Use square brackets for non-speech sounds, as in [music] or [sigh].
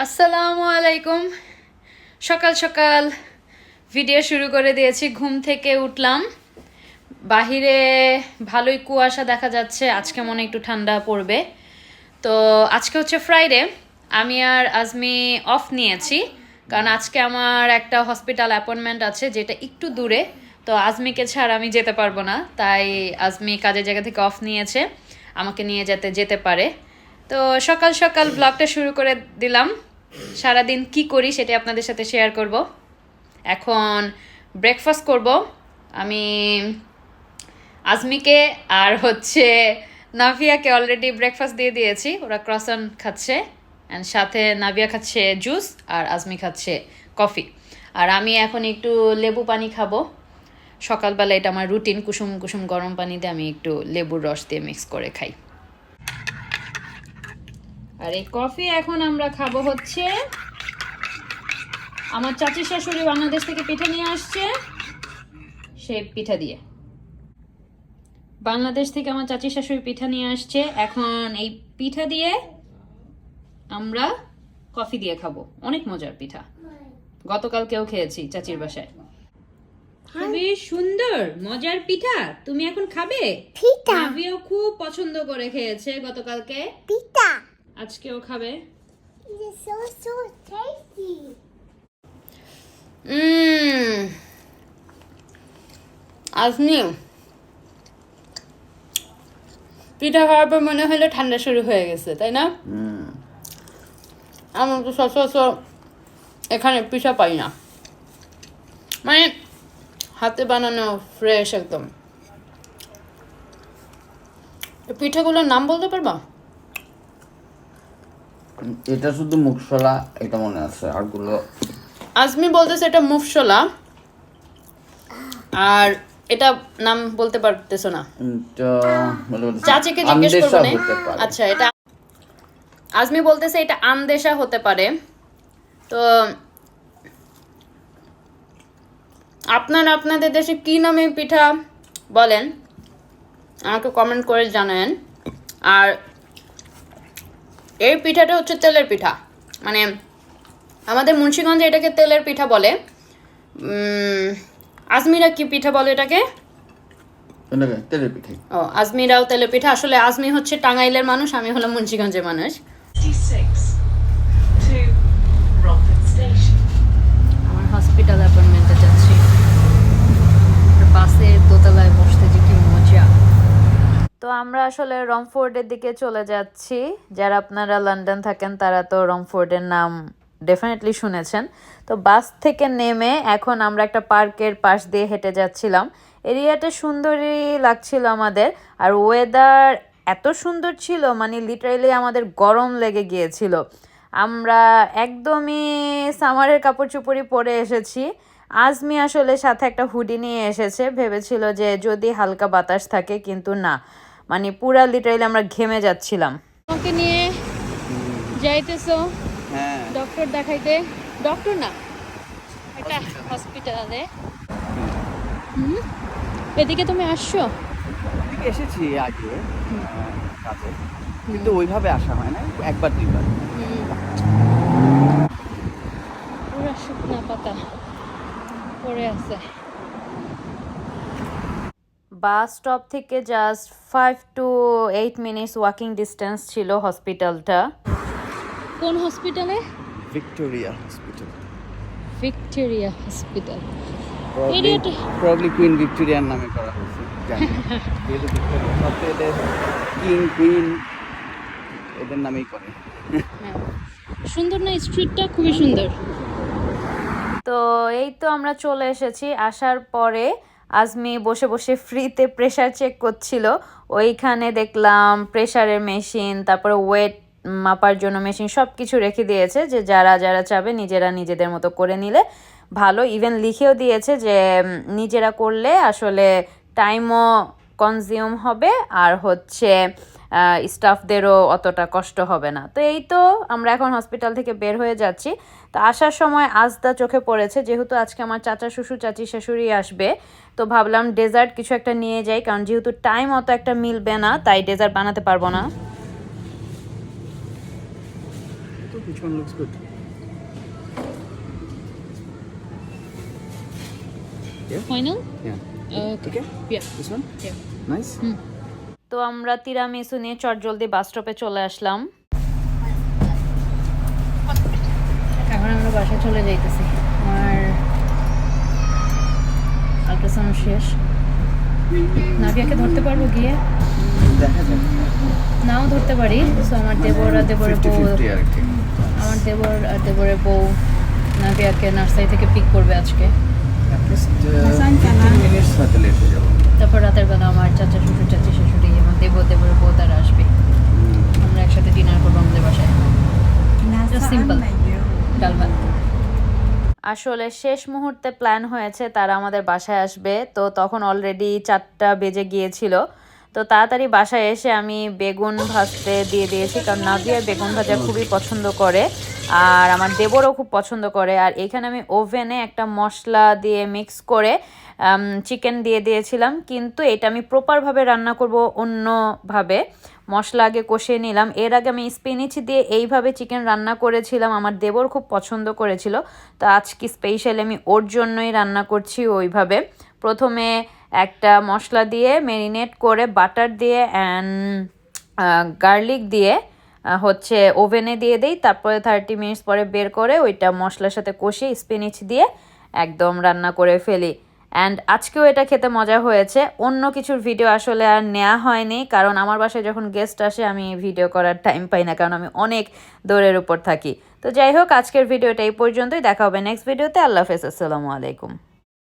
আসসালামু আলাইকুম। সকাল সকাল ভিডিও শুরু করে দিয়েছি, ঘুম থেকে উঠলাম। বাহিরে ভালোই কুয়াশা দেখা যাচ্ছে, আজকে মনে একটু ঠান্ডা পড়বে। তো আজকে হচ্ছে ফ্রাইডে আমি আর আজমি অফ নিয়েছি, কারণ আজকে আমার একটা হসপিটাল অ্যাপয়েন্টমেন্ট আছে যেটা একটু দূরে। তো আজমিকে ছাড়া আমি যেতে পারব না, তাই আজমি কাজের জায়গা থেকে অফ নিয়েছে, আমাকে নিয়ে যেতে যেতে পারে। তো সকাল সকাল ব্লগটা শুরু করে দিলাম। সারাদিন কি করি সেটা আপনাদের সাথে শেয়ার করব। এখন ব্রেকফাস্ট করব। আমি আজমিকে আর হচ্ছে নাভিয়াকে অলরেডি ব্রেকফাস্ট দিয়ে দিয়েছি। ওরা ক্রসন খাচ্ছে অ্যান্ড সাথে নাভিয়া খাচ্ছে জুস আর আজমি খাচ্ছে কফি আর আমি এখন একটু লেবু পানি খাব। সকালবেলা এটা আমার রুটিন কুসুম কুসুম গরম পানিতে আমি একটু লেবুর রস দিয়ে মিক্স করে খাই। আর এই কফি এখন আমরা খাব হচ্ছে আমার চাচি শাশুড়ি বাংলাদেশ থেকে পিঠে নিয়ে আসছে সেই পিঠা দিয়ে। বাংলাদেশ থেকে আমার চাচি শাশুড়ি পিঠা নিয়ে আসছে এখন এই পিঠা দিয়ে আমরা কফি দিয়ে খাব। অনেক মজার পিঠা। গতকালকেও খেয়েছি চাচির বাসায়। খুবই সুন্দর মজার পিঠা। তুমি এখন খাবে? পিঠা। খুব পছন্দ করে খেয়েছে গতকালকে। পিঠা। আজকেও খাবে? আজনি পিঠা খাওয়ার পর মনে হলো ঠান্ডা শুরু হয়ে গেছে তাই না? আমার তো সচরাচর এখানে পিঠা পাই না। মানে হাতে বানানো ফ্রেশ একদম। পিঠাগুলোর নাম বলতে পারবা? এটা শুধু মুখশলা এটা মনে আছে আরগুলো। আজমি বলতেছে এটা মুফসলা আর এটা নাম বলতে পারতেছো না। চাচিকে জিজ্ঞেস করব। আচ্ছা এটা আজমি বলতেছে এটা আন্দেশা হতে পারে। তো আপনারা আপনাদের দেশে কি নামে পিঠা বলেন? আমাকে কমেন্ট করে জানান আর এই পিঠাটা হচ্ছে তেলের পিঠা। মানে আমাদের মুন্সিগঞ্জে এটাকে তেলের পিঠা বলে। উম, আজমিরা কি পিঠা বলে এটাকে? এটাকে তেলের পিঠা। ও আজমিরাও তেলের পিঠা। আসলে আজমি হচ্ছে টাঙ্গাইলের মানুষ আমি হলাম মুন্সিগঞ্জের মানুষ 66 to Romford Station. আমার হসপিটাল অ্যাপয়েন্টমেন্টে যাচ্ছি আর বাসের দোতলায় বসতে যে কি মজা তো আমরা আসলে রমফোর্ডের দিকে চলে যাচ্ছি। যারা আপনারা লন্ডন থাকেন, তারা তো রমফোর্ডের নাম ডেফিনেটলি শুনেছেন। তো বাস থেকে নেমে এখন আমরা একটা পার্কের পাশ দিয়ে হেঁটে যাচ্ছিলাম। এরিয়াটা সুন্দরই লাগছিল আমাদের। আর ওয়েদার এত সুন্দর ছিল মানে লিটারালি আমাদের গরম লেগে গিয়েছিল। আমরা একদমই সামারের কাপড় চোপড়ই পরে এসেছি। আজমি আসলে সাথে একটা হুডি নিয়ে এসেছে। ভেবেছিল যে যদি হালকা বাতাস থাকে, কিন্তু না। মানে পুরা লিটারালি আমরা ঘেমে যাচ্ছিলাম। তোমাকে নিয়ে যাইতেছো হ্যাঁ। ডক্টর দেখাইতে? ডক্টর না একটা হসপিটালে হুম। এদিকে তুমি আসছো? দিকে এসেছি আগে কাজে। কিন্তু ওইভাবে আসা হয় না একবার দুইবার। পুরা শুকনা পাতা পড়ে আছে। বাস স্টপ থেকে just five to eight minutes walking distance ছিল হসপিটালটা কোন হসপিটালে Victoria hospital Victoria hospital probably queen ভিক্টোরিয়ার নামে করা হয়েছে জানি না। [laughs] যেহেতু ভিক্টোরিয়া সবচেয়ে এদের কিং কুইন এদের নামেই করে। হ্যাঁ। সুন্দর না স্ট্রিটটা খুবই সুন্দর। তো এই তো আমরা চলে এসেছি আসার পরে আজমি বসে বসে ফ্রিতে প্রেশার চেক করছিল। ওইখানে দেখলাম প্রেশারের মেশিন তারপরে ওয়েট মাপার জন্য মেশিন সব কিছু রেখে দিয়েছে যে যারা যারা চাবে নিজেরা নিজেদের মতো করে নিলে ভালো। ইভেন লিখেও দিয়েছে যে নিজেরা করলে আসলে টাইমও কনজিউম হবে। আর হচ্ছে স্টাফদেরও অতটা কষ্ট হবে না তো এই তো আমরা এখন হসপিটাল থেকে বের হয়ে যাচ্ছি তো আসার সময় আজদা চোখে পড়েছে যেহেতু আজকে আমার চাচা শ্বশুর চাচি শাশুড়ি আসবে তো ভাবলাম ডেজার্ট কিছু একটা নিয়ে যাই কারণ যেহেতু টাইম অত একটা মিলবে না তাই ডেজার্ট বানাতে পারব না তো which one looks good? Final Yeah. Okay Okay. Yeah. This one. Yeah. Nice. তো আমরা তিরামিসু নিয়ে চটজলদি বাস স্টপে চলে আসলাম। এখন আমরা বাসায় চলে যাইতেছি। আর আল্ট্রাসাউন্ড শেষ। নাভিয়াকে ধরতে পারব গিয়ে? নাও ধরতে পারি। তো আমার দেবর আর দেবরের বউ আমার দেবর আর দেবরের বউ নাভিয়াকে নার্সারি থেকে পিক করবে আজকে। যাব। তারপর রাতের বেলা আমার চাচা শ্বশুর চাচি শাশুড়ি দেবর বউ তারা আসবে। আমরা একসাথে ডিনার করব আমাদের বাসায়। Just ডাল ভাত। আসলে শেষ মুহূর্তে প্ল্যান হয়েছে তারা আমাদের বাসায় আসবে। তো তখন অলরেডি চারটা বেজে গিয়েছিল। তো তাড়াতাড়ি বাসায় এসে আমি বেগুন ভাজতে দিয়ে দিয়েছি কারণ নাদিয়া বেগুন ভাজা খুবই পছন্দ করে আর আমার দেবরও খুব পছন্দ করে। আর এখানে আমি ওভেনে একটা মশলা দিয়ে মিক্স করে চিকেন দিয়ে দিয়েছিলাম, কিন্তু এটা আমি প্রপারভাবে রান্না করব অন্যভাবে। মশলা আগে কষিয়ে নিলাম। এর আগে আমি স্পিনিচ দিয়ে এইভাবে চিকেন রান্না করেছিলাম, আমার দেবর খুব পছন্দ করেছিল। তো আজকে স্পেশালি আমি ওর জন্যই রান্না করছি ওইভাবে। প্রথমে একটা মশলা দিয়ে ম্যারিনেট করে বাটার দিয়ে অ্যান্ড গার্লিক দিয়ে হচ্ছে ওভেনে দিয়ে দেই, তারপরে থার্টি মিনিটস পরে বের করে ওইটা মশলার সাথে কষিয়ে স্পিনিচ দিয়ে একদম রান্না করে ফেলি। অ্যান্ড আজকেও এটা খেতে মজা হয়েছে। অন্য কিছুর ভিডিও আসলে আর নেওয়া হয়নি, কারণ আমার বাসায় যখন গেস্ট আসে, আমি ভিডিও করার টাইম পাই না, কারণ আমি অনেক দৌড়ের উপর থাকি। তো যাই হোক, আজকের ভিডিওটা এই পর্যন্তই। দেখা হবে নেক্সট ভিডিওতে আল্লাহ হাফেজ। আসসালামু আলাইকুম।